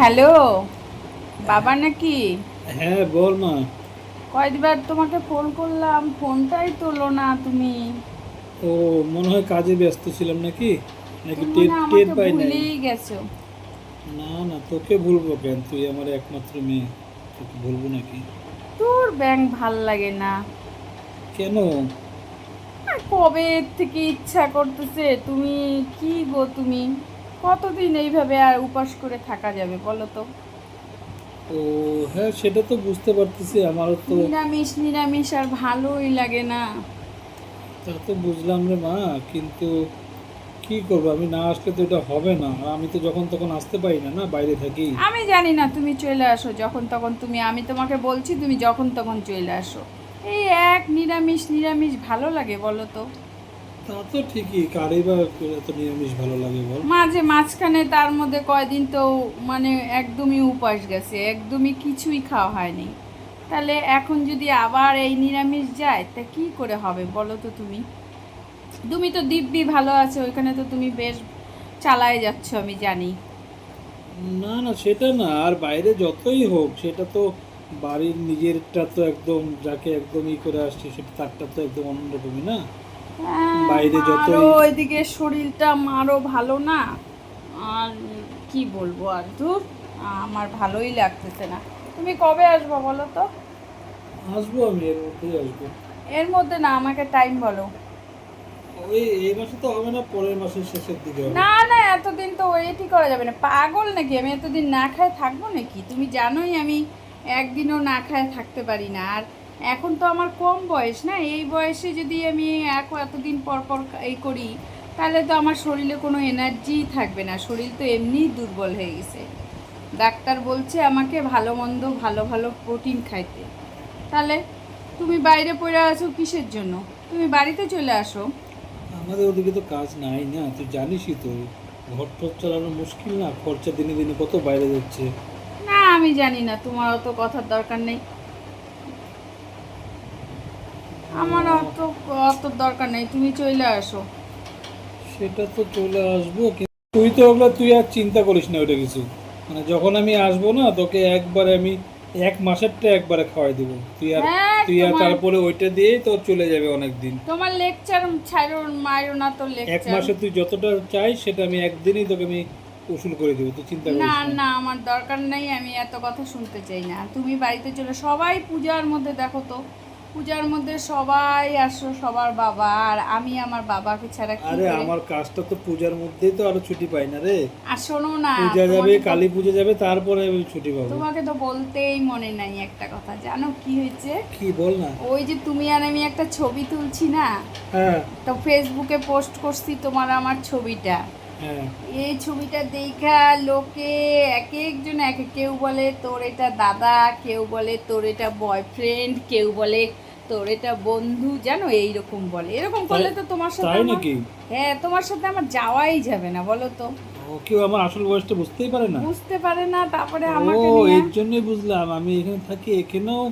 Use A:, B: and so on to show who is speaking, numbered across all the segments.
A: Hello বাবা নাকি?
B: হ্যাঁ বল মা।
A: কয়েকবার তোমাকে ফোন করলাম ফোনটাই তোলো না তুমি।
B: ও মনে হয় কাজে ব্যস্ত ছিলাম নাকি? নাকি টের টের পাই নাই?
A: ভুলেই গেছো।
B: না না তোকে ভুলবো কেন? তুই আমার একমাত্র মেয়ে তোকে ভুলবো নাকি?
A: তোর ব্যাংক ভালো লাগে না।
B: কেন?
A: কবে থেকে ইচ্ছা করতেছে? তুমি কি গো তুমি? কতদিন এইভাবে আর উপাস করে থাকা যাবে বলো তো?
B: ও হ্যাঁ সেটা তো বুঝতে পারতেছি আমারও তো
A: নিরামিষ নিরামিষ আর ভালোই লাগে না।
B: তা তো বুঝলাম রে মা কিন্তু কি করব আমি না আসলে তো এটা হবে না। আর আমি তো যখন তখন আসতে পারি না না বাইরে থাকি।
A: আমি জানি না তুমি চলে আসো যখন তখন তুমি আমি তোমাকে বলছি তুমি যখন তখন চলে আসো। এই এক নিরামিষ নিরামিষ ভালো লাগে বলো তো?
B: তা তো ঠিকই কারই বা এত নিরামিষ ভালো লাগে বল।
A: মাঝে মাঝখানে তার মধ্যে কয়দিন তো মানে একদমই উপাস গেছে একদমই কিছুই খাওয়া হয়নি। তাহলে এখন যদি আবার এই নিরামিষ যায় তা কি করে হবে বলো তো তুমি? তুমি তো দিব্যি ভালো আছে ওইখানে তো তুমি বেশ চালায় যাচ্ছ আমি জানি।
B: না না সেটা না আর বাইরে যতই হোক সেটা তো বাড়ির নিজেরটা তো একদম যাকে একদম ই করে আসছে সেটা তারটা তো একদম অন্যরকমই না? বাইরে যতই-
A: ওইদিকে শরীরটা মারও ভালো না। আর কি বলব আর ধুর আমার ভালোই লাগতেছে না। তুমি কবে আসব বলো তো?
B: আসব আমি এর মধ্যেই আসব।
A: এর মধ্যে না আমাকে টাইম বলো।
B: ওই এই মাসে তো হবে না পরের মাসের শেষের দিকে
A: না না এতদিন তো ওয়েটই করা যাবে না। পাগল নাকি? আমি এতদিন না খায় থাকব নাকি? তুমি জানোই আমি একদিনও না খায় থাকতে পারি না। আর এখন তো আমার কম বয়স না? এই বয়সে যদি আমি এক এতদিন পর পর এই করি তাহলে তো আমার শরীরে কোনো এনার্জিই থাকবে না। শরীর তো এমনিই দুর্বল হয়ে গেছে। ডাক্তার বলছে আমাকে ভালো মন্দ ভালো ভালো প্রোটিন খাইতে। তাহলে তুমি বাইরে পড়ে আছো কিসের জন্য? তুমি বাড়িতে চলে আসো।
B: আমাদের ওদিকে তো কাজ নাই না? তুই জানিসই তো ঘর টর চালানো মুশকিল না? খরচা দিনে দিনে কত বাইরে যাচ্ছে।
A: না আমি জানি না তোমার অত কথার দরকার নেই। আমার অত অত দরকার নেই তুমি চলে আসো।
B: সেটা তো চলে আসব তুই তো ওগুলো তুই আর চিন্তা করিস না ওটা কিছু। মানে যখন আমি আসব না তোকে একবারে আমি এক মাসেরটা একবারে খাওয়াই দিব। তুই আর
A: হ্যাঁ,
B: তুই আর তারপরে ওইটা দিয়েই তোর চলে যাবে অনেক দিন
A: তোমার লেকচার ছাড়ো মারো না তো লেকচার এক
B: মাসে তুই যতটা চাই সেটা আমি একদিনই তোকে আমি উসুল করে দেবো তুই চিন্তা করিস
A: না
B: না।
A: না আমার দরকার নেই আমি এত কথা শুনতে চাই না। তুমি বাড়িতে চলে সবাই পূজার মধ্যে দেখো তো। পূজার মধ্যে সবাই আসো সবার বাবা আর আমি আমার বাবাকে ছাড়া কি
B: আরে আমার কাজটা তো পূজার মধ্যেই তো আরও ছুটি পাই না রে।
A: আর শোনো না
B: পূজা যাবে কালী পূজা যাবে তারপরে আমি ছুটি পাবো।
A: তোমাকে তো বলতেই মনে নাই একটা কথা জানো কি হয়েছে?
B: কি বল না।
A: ওই যে তুমি আর আমি একটা ছবি তুলছি না?
B: হ্যাঁ।
A: তো ফেসবুকে পোস্ট করছি তোমার আমার ছবিটা। এই ছবিটা দেখা লোকে এক একজন এক কেউ বলে তোর এটা দাদা কেউ বলে তোর এটা বয়ফ্রেন্ড কেউ বলে তোর এটা বন্ধু জানো এইরকম বলে। এরকম করলে তো তোমার সাথে
B: তাই নাকি?
A: হ্যাঁ তোমার সাথে আমার যাওয়াই যাবে না বলো তো।
B: ও কেউ আমার আসল বয়সটা বুঝতেই পারে না।
A: বুঝতে পারে না তারপরে আমাকে নিয়ে
B: এর জন্যই বুঝলাম আমি এখানে থাকি এখানেও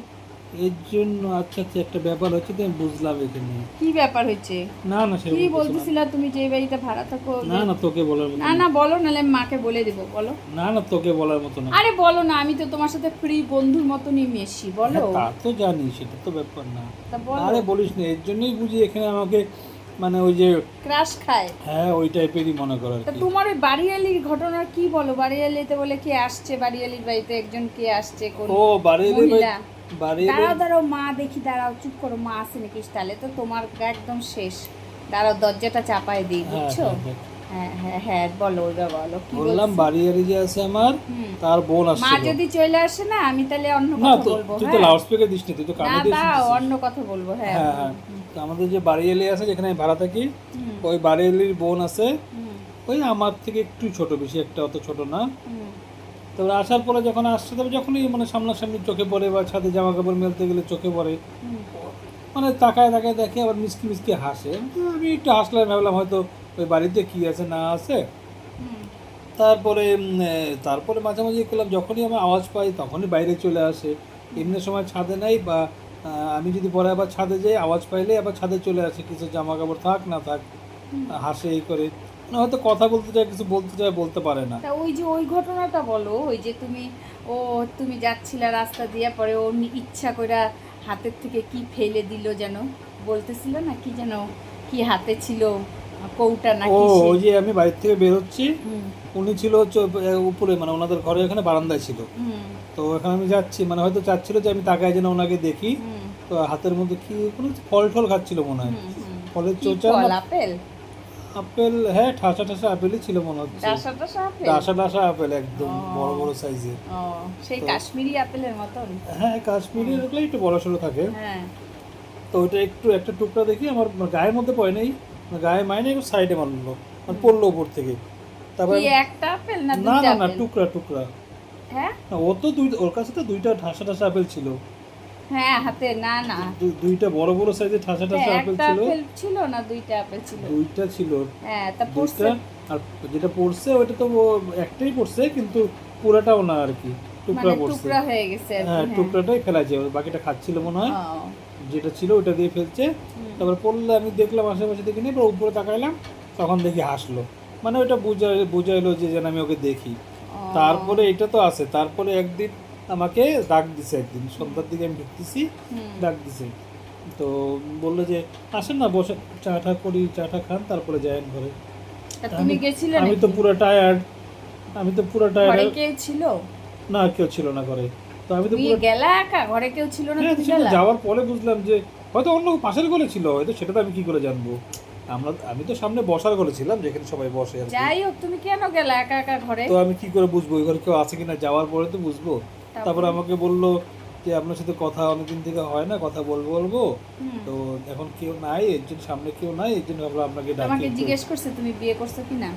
B: এর জন্য আচ্ছা আচ্ছা একটা ব্যাপার হচ্ছে তো আমি বুঝলাম এখানে।
A: কি ব্যাপার হয়েছে?
B: না না
A: কি বলতেছিলা তুমি যে বাড়িতে ভাড়া থাকো?
B: না না তোকে বলার মতো
A: না না বলো মাকে বলে দেবো বলো।
B: না না তোকে বলার মতো না।
A: আরে বলো না আমি তো তোমার সাথে ফ্রি বন্ধুর মতনই মেশি বলো।
B: হ্যাঁ, তা তো জানি সেটা তো ব্যাপার না। আরে বলিস না এর জন্যই বুঝি এখানে আমাকে মানে ওই যে
A: ক্রাশ খায়।
B: হ্যাঁ ওই টাইপেরই মনে কর
A: তা তোমার ওই বাড়িয়ালির ঘটনা কি বলো? বাড়িয়ালিতে বলে কে আসছে? বাড়িয়ালির বাড়িতে একজন কে আসছে? কোন
B: ও বাড়ির
A: দাঁড়াও দাঁড়াও মা দেখি দাঁড়াও চুপ করো মা আসে নাকি তাহলে তো তোমার একদম শেষ। দাঁড়াও দরজাটা চাপায় দিই
B: হ্যাঁ,
A: বুঝছ?
B: হ্যাঁ, হ্যাঁ।
A: বলো ওইবার বলো কি
B: বললাম
A: বলছো?
B: বাড়িয়ারি যে আছে আমার তার বোন
A: মা যদি চলে আসে না আমি তাহলে অন্য কথা বলব
B: তুই তো
A: হ্যাঁ?
B: লাউড স্পিকার দিস না তুই তো কানে দিয়ে
A: দাও অন্য কথা বলব হ্যাঁ।
B: তো আমাদের যে বাড়িয়ালি আছে যেখানে আমি ভাড়া থাকি ওই বাড়িয়ালির বোন আছে ওই আমার থেকে একটু ছোট বেশি একটা অত ছোট না। তারপরে আসার পরে যখন আসছে, তবে যখনই মানে সামনাসামনি চোখে পড়ে বা ছাদে জামা কাপড় মেলতে গেলে চোখে পড়ে মানে তাকায় তাকায় দেখে আবার মিসকি মিসকি হাসে। আমি একটু হাসলাম, ভাবলাম হয়তো ওই বাড়িতে কি আছে, না আছে। তারপরে তারপরে মাঝে মাঝে করলাম, যখনই আমি আওয়াজ পাই তখনই বাইরে চলে আসে। এমনি সময় ছাদে নাই বা আমি যদি পরে আবার ছাদে যাই, আওয়াজ পাইলে আবার ছাদে চলে আসে, কিছু জামা কাপড় থাক, না থাক, হাসে এই করে। হয়তো কথা বলতে চায় কিছু বলতে চায় বলতে পারে না।
A: তা ওই যে ওই ঘটনাটা বলো ওই যে তুমি ও তুমি যাচ্ছিলে রাস্তা দিয়ে পরে ও ইচ্ছা করে হাতের থেকে কি ফেলে দিল যেন? বলতেছিল না কি যেন কি হাতে ছিল কৌটা না
B: ও ওই যে আমি বাড়ির থেকে বেরোচ্ছি
A: হুম,
B: উনি ছিল হচ্ছে উপরে মানে ওনাদের ঘরে এখানে বারান্দায় ছিল। তো এখানে আমি যাচ্ছি মানে হয়তো চাচ্ছিল যে আমি তাকায় যেন ওনাকে দেখি। তো হাতের মধ্যে কি কোনো ফল টল খাচ্ছিল মনে হয়। ফলের চোচা
A: আপেল?
B: আপেল হ্যাঁ ঠাসা ঠাসা আপেলই ছিল মনে হচ্ছে।
A: ডাসা ডাসা আপেল
B: ডাসা ডাসা আপেল একদম বড় বড় সাইজের
A: ও সেই কাশ্মীরি আপেলের মতন?
B: হ্যাঁ কাশ্মীরি এগুলো একটু বড় সড়ো থাকে।
A: হ্যাঁ।
B: তো ওইটা একটু একটা টুকরা দেখি আমার গায়ের মধ্যে পড়ে নেই। গায়ে মাইনে একটু সাইডে মারলো মানে পড়ল উপর থেকে। তারপরে
A: একটা আপেল না
B: না না টুকরা টুকরা।
A: হ্যাঁ?
B: না ও তো দুই ওর কাছে তো দুইটা ঠাসা ঠাসা আপেল ছিল।
A: হ্যাঁ হাতে না না।
B: দুইটা বড় বড় সাইজের ঠাসা ঠাসা
A: হ্যাঁ,
B: আপেল
A: একটা আপেল ছিল না দুইটা আপেল ছিল।
B: দুইটা ছিল।
A: হ্যাঁ তা পড়ছে।
B: আর যেটা পড়ছে ওইটা তো একটাই পড়ছে কিন্তু পুরাটাও না আর কি টুকরা
A: মানে
B: পড়ছে।
A: টুকরা হয়ে গেছে
B: হ্যাঁ
A: হ্যাঁ।
B: টুকরাটাই ফেলাছে বাকিটা খাচ্ছিল মনে হয়। যেটা ছিল ওটা দিয়ে ফেলছে। তারপর পড়লে আমি দেখলাম আশেপাশে দেখি নিয়ে উপরে তাকাইলাম তখন দেখি হাসলো। মানে ওটা বুঝাই বুঝাইলো যে যেন আমি ওকে দেখি। তারপরে এটা তো আছে তারপরে একদিন আমাকে ডাক দিছে একদিন। সন্ধ্যার দিকে আমি ঢুকতেছি ডাক দিছে। তো বলল যে আসেন না বসে চা টা করি চা টা খান তারপরে যায়েন ঘরে।
A: তুমি গেছিলে
B: আমি তো পুরো টায়ার্ড আমি তো পুরো টায়ার্ড
A: কেউ ছিল?
B: না কেউ ছিল না ঘরে। তো আমি তো পুরো
A: গেলা একা? ঘরে কেউ ছিল না
B: হ্যাঁ যাওয়ার পরে বুঝলাম যে হয়তো অন্য পাশের ঘরে ছিল হয়তো সেটা তো আমি কি করে জানব? আমরা আমি তো সামনে বসার ঘরে ছিলাম যেখানে সবাই বসে।
A: যাই হোক তুমি কেন গেলা একা একা ঘরে?
B: তো আমি কি করে বুঝব? ওই ঘরে কেউ আছে কিনা? যাওয়ার পরে তো বুঝব। তারপর আমাকে বলল যে আপনার সাথে কথা অনেকদিন থেকে হয় না কথা বলব বলব। তো এখন কেউ নাই এর জন্য সামনে কেউ নাই এর জন্য ভাবলাম আপনাকে ডাকি
A: আমাকে জিজ্ঞেস করছে তুমি বিয়ে করছ কি না?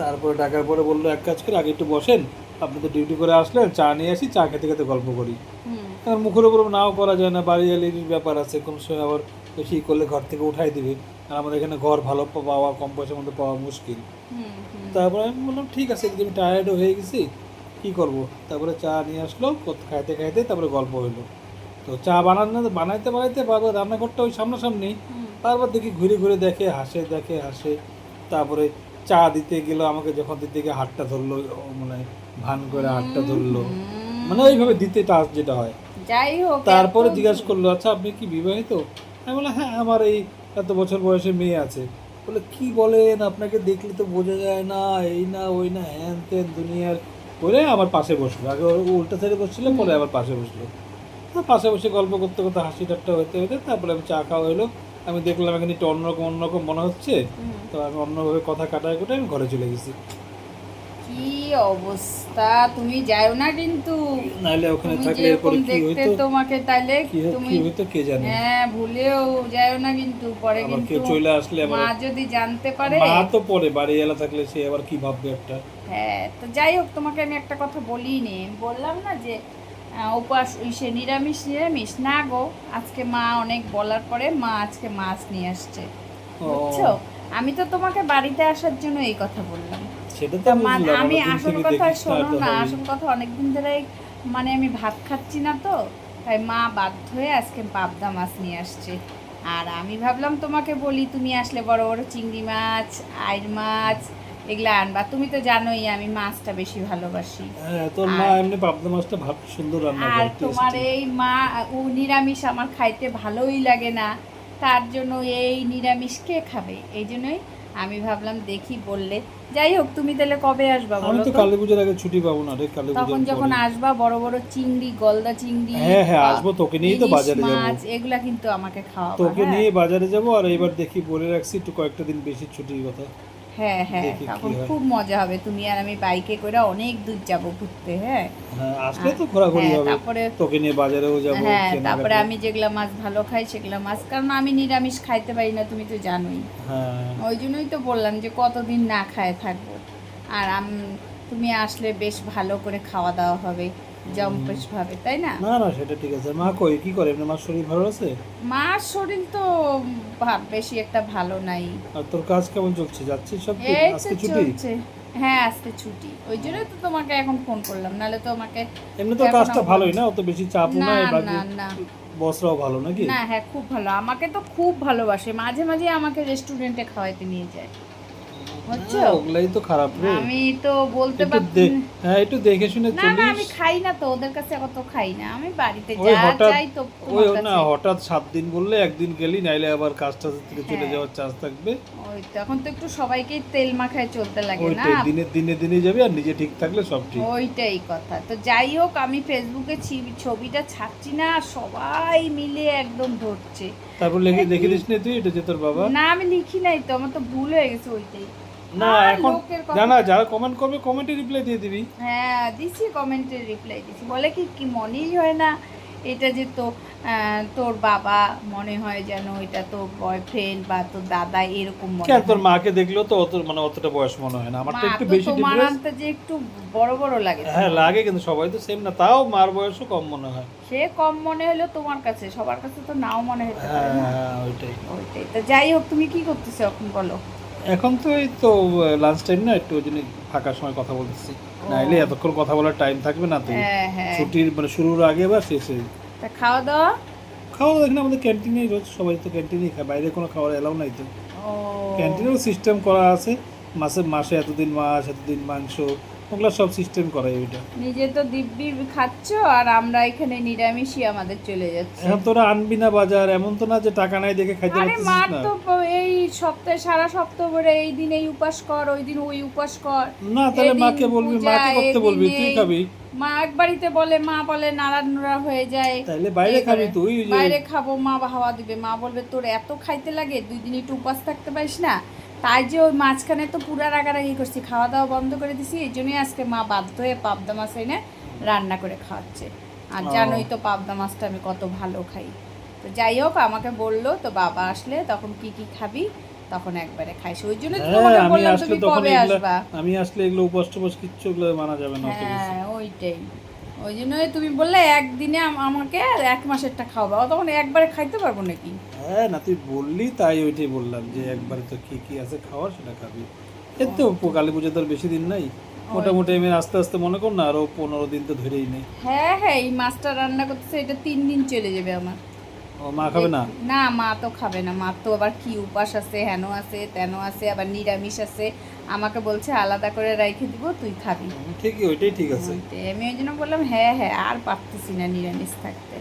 B: তারপরে ডাকার পরে বলল এক কাজ করে আগে একটু বসেন আপনি তো ডিউটি করে আসলেন চা নিয়ে আসি চা খেতে খেতে গল্প করি। কারণ মুখের উপর নাও করা যায় না বাড়ি এলির ব্যাপার আছে কোন সময় আবার বেশি করলে ঘর থেকে উঠাই দিবে। আর আমাদের এখানে ঘর ভালো পাওয়া কম পয়সার মধ্যে পাওয়া মুশকিল। তারপরে আমি বললাম ঠিক আছে একদম টায়ার্ডও হয়ে গেছি। কি করব? তারপরে চা নিয়ে আসলো খাইতে খাইতে তারপরে গল্প হইল। তো চা বানানো বানাইতে বানাইতে বারবার রান্নাঘরটা ওই সামনাসামনি। তারপর দেখি ঘুরে ঘুরে দেখে হাসে দেখে হাসে। তারপরে চা দিতে গেল আমাকে যখন দিতে গিয়ে হাতটা ধরলো মানে ভান করে হাতটা ধরলো। মানে ওইভাবে দিতে টাচ যেটা হয়।
A: যাই হোক
B: তারপরে জিজ্ঞাসা করল আচ্ছা আপনি কি বিবাহিত? আমি বললাম হ্যাঁ আমার এই এত বছর বয়সে মেয়ে আছে। বলে কি বলেন? আপনাকে দেখলে তো বোঝা যায় না এই না ওই না হ্যান ত্যান দুনিয়ার বলে আবার পাশে বসল। আগে উল্টা সাইডে বসছিল পরে আবার পাশে বসল। পাশে বসে গল্প করতে করতে হাসি ঠাট্টা হতে হতে তারপরে আমি চা খাওয়া হলো আমি দেখলাম এখানে একটু অন্যরকম অন্যরকম মনে হচ্ছে। তো আমি অন্যভাবে কথা কাটায় কুটে আমি ঘরে চলে গেছি।
A: কি অবস্থা? তুমি যাও না কিন্তু।
B: নাহলে ওখানে থাকলে এরপরে কি
A: দেখতে তোমাকে তাইলে তুমি
B: কি হইতো কে জানে?
A: হ্যাঁ ভুলেও যাও না কিন্তু। পরে কিন্তু
B: চলে আসলে
A: মা যদি জানতে পারে।
B: মা তো পরে বাড়ি এলা থাকলে সে আবার কি ভাববে একটা?
A: হ্যাঁ তো যাই হোক তোমাকে আমি একটা কথা বলি নি বললাম না যে উপাস সে নিরামিষ নিরামিষ। না গো আজকে মা অনেক বলার পরে মা আজকে মাছ নিয়ে আসছে। বুঝছ? আমি তো তোমাকে বাড়িতে আসার জন্য এই কথা বললাম।
B: সেটা তো
A: তা মা-
B: বুঝলাম
A: আমি আসল কথা শোনো না আসল কথা অনেকদিন ধরে মানে আমি ভাত খাচ্ছি না তো তাই মা বাধ্য হয়ে আজকে পাবদা মাছ নিয়ে আসছে। আর আমি ভাবলাম তোমাকে বলি তুমি আসলে বড় বড় চিংড়ি মাছ আইর মাছ এগুলা আনবা। তুমি তো জানোই আমি মাছটা বেশি ভালোবাসি।
B: হ্যাঁ তোর মা এমনি পাবদা মাছটা ভাব সুন্দর রান্না
A: আর তোমার এই মা ও নিরামিষ আমার খাইতে ভালোই লাগে না। তার জন্য এই নিরামিষ কে খাবে? এই জন্যই আমি ভাবলাম দেখি বললে যাই হোক তুমি তাহলে কবে আসবা
B: আমি
A: বলো
B: তো
A: তো?
B: কালী পূজার আগে ছুটি পাবো না রে কালী
A: তখন যখন আসবা বড় বড় চিংড়ি গলদা চিংড়ি
B: হ্যাঁ হ্যাঁ আসব তোকে নিয়েই তো বাজারে যাব
A: মাছ এগুলা কিন্তু আমাকে খাওয়াবা
B: তোকে
A: হ্যাঁ?
B: নিয়ে বাজারে যাব আর এবার দেখি বলে রাখছি একটু কয়েকটা দিন বেশি ছুটির কথা
A: হ্যাঁ হ্যাঁ তখন খুব মজা হবে। তুমি আর আমি বাইকে করে অনেক দূর যাব ঘুরতে হ্যাঁ?
B: হ্যাঁ আসলে তো ঘোরাঘুরি
A: হ্যাঁ,
B: হবে।
A: তারপরে
B: তোকে নিয়ে বাজারেও যাব
A: হ্যাঁ তারপরে আমি যেগুলা মাছ ভালো খাই সেগুলা মাছ কারণ আমি নিরামিষ খাইতে পারি না তুমি তো জানোই।
B: হ্যাঁ।
A: ওই জন্যই তো বললাম যে কতদিন না খায় থাকব। আর আম- তুমি আসলে বেশ ভালো করে খাওয়া দাওয়া হবে। জম্পেশ ভাবে তাই না?
B: না না সেটা ঠিক আছে। মা কই কি করে? মার শরীর ভালো আছে?
A: মার শরীর তো বেশি একটা ভালো নাই।
B: আর তোর কাজ কেমন চলছে? যাচ্ছিস সব আজকে ছুটি?
A: হ্যাঁ আজকে ছুটি। ওই জন্যই তো তোমাকে এখন ফোন করলাম। নাহলে তো আমাকে
B: এমনি তো কাজটা ভালোই না? অত বেশি চাপও
A: না না না।
B: বসরাও ভালো নাকি?
A: না হ্যাঁ খুব ভালো। আমাকে তো খুব ভালোবাসে। মাঝে মাঝে আমাকে রেস্টুরেন্টে খাওয়াইতে নিয়ে যায়। বুঝছ
B: ওগুলাই তো খারাপ রে।
A: আমি তো বলতে পারছি
B: হ্যাঁ একটু দেখে শুনে
A: না না আমি খাই না তো ওদের কাছে অত খাই না। আমি বাড়িতে যা
B: হঠাৎ
A: তো
B: ওই না হঠাৎ সাত দিন বললে একদিন গেলি নাইলে আবার কাজ থেকে চলে। যাওয়ার চান্স থাকবে।
A: ওই তো এখন তো একটু সবাইকেই তেল মাখায় চলতে লাগে না।
B: ওইটাই দিনে দিনে দিনে যাবে আর নিজে ঠিক থাকলে সব ঠিক।
A: ওইটাই কথা। তো যাই হোক আমি ফেসবুকে ছবিটা ছাড়ছি না সবাই মিলে একদম ধরছে।
B: তারপর লিখে
A: হ্যাঁ,
B: লিখে দিস নি তুই এটা যে তোর বাবা।
A: না আমি লিখি নাই তো আমার তো ভুল হয়ে গেছে ওইটাই।
B: না এখন
A: কথা-
B: জানা যারা কমেন্ট করবে কমেন্টে রিপ্লাই দিয়ে দিবি।
A: হ্যাঁ দিছি কমেন্টে রিপ্লাই দিছি। বলে কি কি মনেই হয় না এটা যে তো তোর বাবা মনে হয় যেন এটা তোর বয়ফ্রেন্ড বা তোর দাদা এরকম মনে
B: কেন তোর মাকে দেখলেও তো অত মানে অতটা বয়স মনে হয় না। আমার তো একটু
A: তো
B: বেশি difference।
A: আনতে যে একটু বড় বড় লাগে।
B: হ্যাঁ লাগে কিন্তু সবাই তো সেম না তাও মার বয়সও কম মনে হয়।
A: সে কম মনে হলো তোমার কাছে সবার কাছে তো নাও মনে হতে
B: হ্যাঁ
A: পারে না।
B: হ্যাঁ, ওইটাই।
A: ওইটাই। তো যাই হোক তুমি কি করতেছো এখন বলো?
B: এখন তো এই তো লাঞ্চ টাইম না একটু ওই জন্য ফাঁকার সময় কথা বলতেছি। নাইলে এতক্ষণ কথা বলার টাইম থাকবে না তো।
A: হ্যাঁ হ্যাঁ।
B: ছুটির মানে শুরুর আগে বা শেষে।
A: তা খাওয়া দাওয়া
B: খাওয়া দেখেন আমাদের ক্যান্টিনেই রোজ সবাই তো ক্যান্টিনেই খায় বাইরে কোনো খাবার এলাও নাই তো। ক্যান্টিনেও সিস্টেম করা আছে মাসে মাসে এতদিন মাছ এতদিন মাংস ওগুলো সব সিস্টেম করা ওইটা।
A: নিজে তো দিব্যি খাচ্ছ আর আমরা এখানে নিরামিষই আমাদের চলে যাচ্ছে।
B: এখন তোরা আনবি না বাজার এমন তো না যে টাকা নাই দেখে খাইতে
A: আরে
B: পারছিস
A: মার
B: না।
A: তো এই সপ্তাহে সারা সপ্তাহ ভরে এই দিন এই উপাস কর ওই দিন ওই উপাস কর।
B: না তাহলে
A: এদিন
B: মাকে বলবি
A: পূজা,
B: মাকে করতে
A: এদিন
B: বলবি তুই
A: এই।
B: খাবি।
A: মা এক বাড়িতে বলে মা বলে নাড়া নুড়া হয়ে যায়।
B: তাহলে বাইরে
A: এই
B: খাবি
A: করে।
B: তুই ওই যে
A: বাইরে খাব মা হাওয়া দিবে। মা বলবে তোর এত খাইতে লাগে দুই দিন একটু উপাস থাকতে পারিস না? তাই যে ওই মাঝখানে তো পুরা রাগারাগি করছি খাওয়া দাওয়া বন্ধ করে দিছি এই জন্যই আজকে মা বাধ্য হয়ে পাবদা মাছ এনে রান্না করে খাওয়াচ্ছে। আর জানোই তো পাবদা মাছটা আমি কত ভালো খাই। তো যাই হোক আমাকে বলল তো বাবা আসলে তখন কি কি খাবি? তখন একবারে খাইস ওই জন্য তো
B: হ্যাঁ
A: তোমাকে বললাম তুমি কবে আসবা?
B: আমি আসলে এগুলো উপোস টুপোস কিচ্ছু মানা যাবে না
A: হ্যাঁ ওইটাই। ওই জন্যই তুমি বললে একদিনে আমাকে এক মাসেরটা খাওয়াবা তখন একবারে খাইতে পারব নাকি?
B: হ্যাঁ না তুই বললি তাই ওইটাই বললাম যে একবারে তো কি কি আছে খাওয়ার সেটা খাবি। এই তো কালী পুজো তোর বেশি দিন নাই। মোটামুটি আমি আস্তে আস্তে মনে কর না আরও পনেরো দিন তো ধরেই নেই।
A: হ্যাঁ হ্যাঁ এই মাছটা রান্না করতেছে এটা তিন দিন চলে যাবে আমার।
B: ও মা খাবে না?
A: না মা তো খাবে না। মা তো আবার কি উপাস আছে হেন আছে তেন আছে আবার নিরামিষ আছে। আমাকে বলছে আলাদা করে রেখে দিব তুই খাবি।
B: ঠিকই ওইটাই ঠিক আছে।
A: আমি ওই জন্য বললাম হ্যাঁ হ্যাঁ আর পারতেছি না নিরামিষ থাকতে।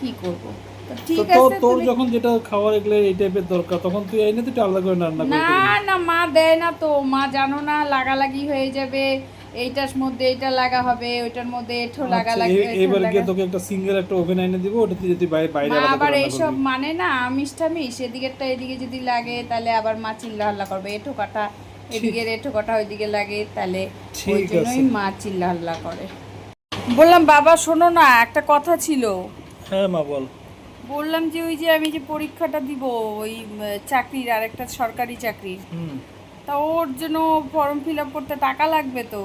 A: কি করব? তো
B: তো
A: ঠিক আছে
B: তোর যখন যেটা খাওয়ার এগুলো এই টাইপের দরকার তখন তুই এনে তুই আলাদা করে রান্না
A: না না মা দেয় না তো। মা জানো না লাগালাগি হয়ে যাবে। এইটার মধ্যে এটা লাগা হবে ওইটার মধ্যে এঠো লাগা
B: আচ্ছা,
A: লাগবে
B: এবার গিয়ে তোকে একটা সিঙ্গেল একটা ওভেন এনে দিব ওটাতে যদি বাইরে বাইরে
A: আবার এইসব মানে না আমিষ টামিষ এদিকেরটা এদিকে যদি লাগে তাহলে আবার মা চিল্লা হাল্লা করবে। এঠো কাটা এদিকে এঠো কাটা ওইদিকে লাগে তাহলে ওই জন্যই মা চিল্লা হাল্লা করে। বললাম বাবা শোনো না একটা কথা ছিল।
B: হ্যাঁ মা বল।
A: বললাম যে ওই যে আমি যে পরীক্ষাটা দিব ওই চাকরির আর একটা সরকারি চাকরির।
B: হুম।
A: তা ওর জন্য ফর্ম ফিল আপ করতে টাকা লাগবে তো?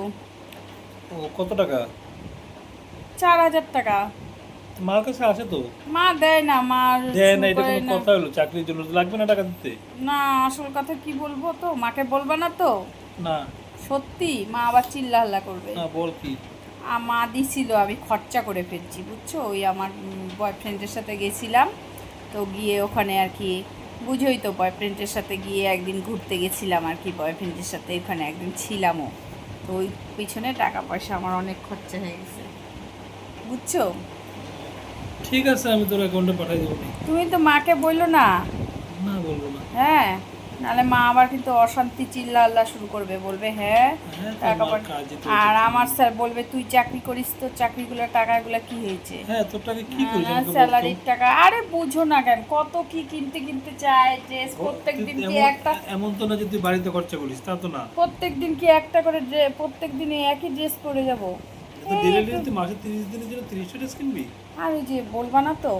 B: ও কত টাকা?
A: চার হাজার টাকা।
B: মার কাছে আসে তো?
A: মা দেয় না মা
B: দেয় না এটা কোনো কথা হলো? চাকরির জন্য লাগবে না টাকা দিতে?
A: না আসল কথা কি বলব তো? মাকে বলবা না তো?
B: না।
A: সত্যি? মা আবার চিল্লা হাল্লা করবে।
B: না বল কি?
A: মা দিছিল আমি খরচা করে ফেলছি বুঝছ? ওই আমার বয়ফ্রেন্ডের সাথে গেছিলাম। তো গিয়ে ওখানে আর কি বুঝোই তো বয়ফ্রেন্ডের সাথে গিয়ে একদিন ঘুরতে গেছিলাম আর কি বয়ফ্রেন্ডের সাথে ওখানে একদিন ছিলামও। তো ওই পিছনে টাকা পয়সা আমার অনেক খরচা হয়ে গেছে। বুঝছ?
B: ঠিক আছে আমি তোর অ্যাকাউন্টে পাঠিয়ে দেবো।
A: তুমি তো মাকে বলল না?
B: না বলব না।
A: হ্যাঁ নাহলে মা আবার কিন্তু অশান্তি চিল্লা আল্লাহ শুরু করবে বলবে হ্যাঁ
B: হ্যাঁ
A: টাকা আর আমার স্যার বলবে তুই চাকরি করিস তো চাকরিগুলোর টাকাগুলো কি হয়েছে?
B: হ্যাঁ তোর টাকা কি করিস বল
A: স্যালারির টাকা। আরে বুঝো না কেন কত কি কিনতে কিনতে চায় ড্রেস প্রত্যেক দিন কি একটা
B: এমন তো না যে তুই বাড়িতে খরচা করিস তা তো না।
A: প্রত্যেক দিন কি একটা করে প্রত্যেক দিনে একই ড্রেস পরে যাব?
B: তো মাসে তিরিশ দিনের জন্য তিরিশটা ড্রেস কিনবি?
A: আর ওই যে বলবা না তো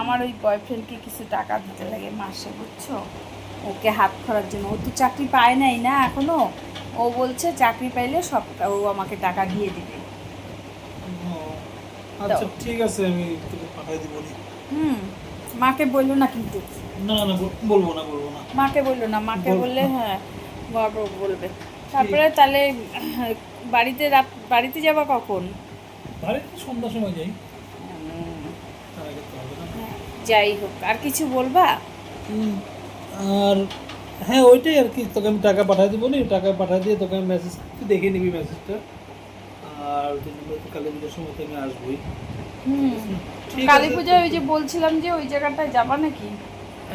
A: আমার ওই বয়ফ্রেন্ডকে কিছু টাকা দিতে লাগে মাসে বুঝছ? ওকে হাত খরচ জন্য। ও তো চাকরি পায় নাই না এখনও। ও বলছে চাকরি পাইলে সব ও আমাকে টাকা দিয়ে দিবে।
B: আচ্ছা ঠিক আছে আমি তোকে পাঠিয়ে দিব
A: হুম মাকে বলল না কিন্তু?
B: না না বলব না বলব না।
A: মাকে বলল না মাকে বললে হ্যাঁ বাবা বলবে। তারপরে তাহলে বাড়িতে বাড়িতে যাবা কখন?
B: বাড়িতে সন্ধ্যার সময় যাই।
A: যাই হোক আর কিছু বলবা?
B: আর হ্যাঁ ওইটাই আর কি তোকে আমি টাকা পাঠিয়ে দেবো নি টাকা পাঠিয়ে দিয়ে তোকে আমি মেসেজ তুই দেখে নিবি মেসেজটা আর কালী পুজোর সময় তো আমি আসবোই।
A: হুম কালী। পূজায় ওই যে বলছিলাম যে ওই জায়গাটায় যাবা নাকি?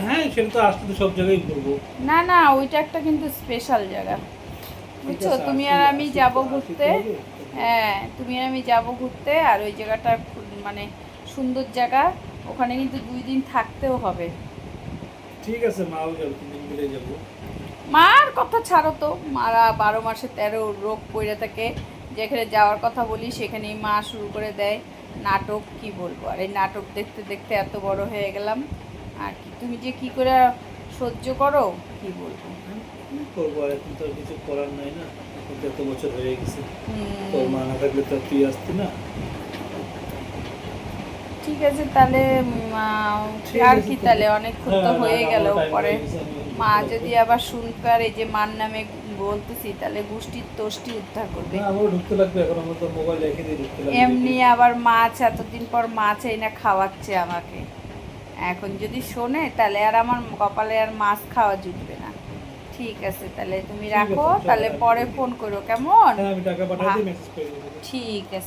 B: হ্যাঁ সেটা তো আসতে তো সব জায়গায় ঘুরবো
A: না না ওইটা একটা কিন্তু স্পেশাল জায়গা। বুঝছ? তুমি আর আমি যাব ঘুরতে। হ্যাঁ তুমি আর আমি যাব ঘুরতে আর ওই জায়গাটা মানে সুন্দর জায়গা। ওখানে কিন্তু দুই দিন থাকতেও হবে।
B: ঠিক আছে মাও যাব মিলে
A: মার কথা ছাড়ো তো। মারা বারো মাসে তেরো রোগ পড়ে থাকে। যেখানে যাওয়ার কথা বলি সেখানেই মা শুরু করে দেয়। নাটক কি বলব? আর এই নাটক দেখতে দেখতে এত বড় হয়ে গেলাম। আর কি তুমি যে কি করে সহ্য করো কি বলব?
B: করব এখন তো কিছু করার নাই না। এখন তো এত বছর হয়ে গেছে। তোর মা না থাকলে তো তুই আসতি না।
A: ঠিক আছে তাহলে আর কি তাহলে? অনেকক্ষণ তো
B: হ্যাঁ,
A: হয়ে গেল পরে। মা যদি আবার শুনকার এই যে মার নামে বলতেছি তাহলে গোষ্ঠীর তোষ্টি উদ্ধার করবে। এমনি আবার মাছ এতদিন পর মাছ এই না খাওয়াচ্ছে আমাকে। এখন যদি শোনে তাহলে আর আমার কপালে আর মাছ খাওয়া জুটবে না। ঠিক আছে তাহলে তুমি রাখো তাহলে পরে ফোন করো কেমন?
B: হ্যাঁ
A: হ্যাঁ। ঠিক আছে।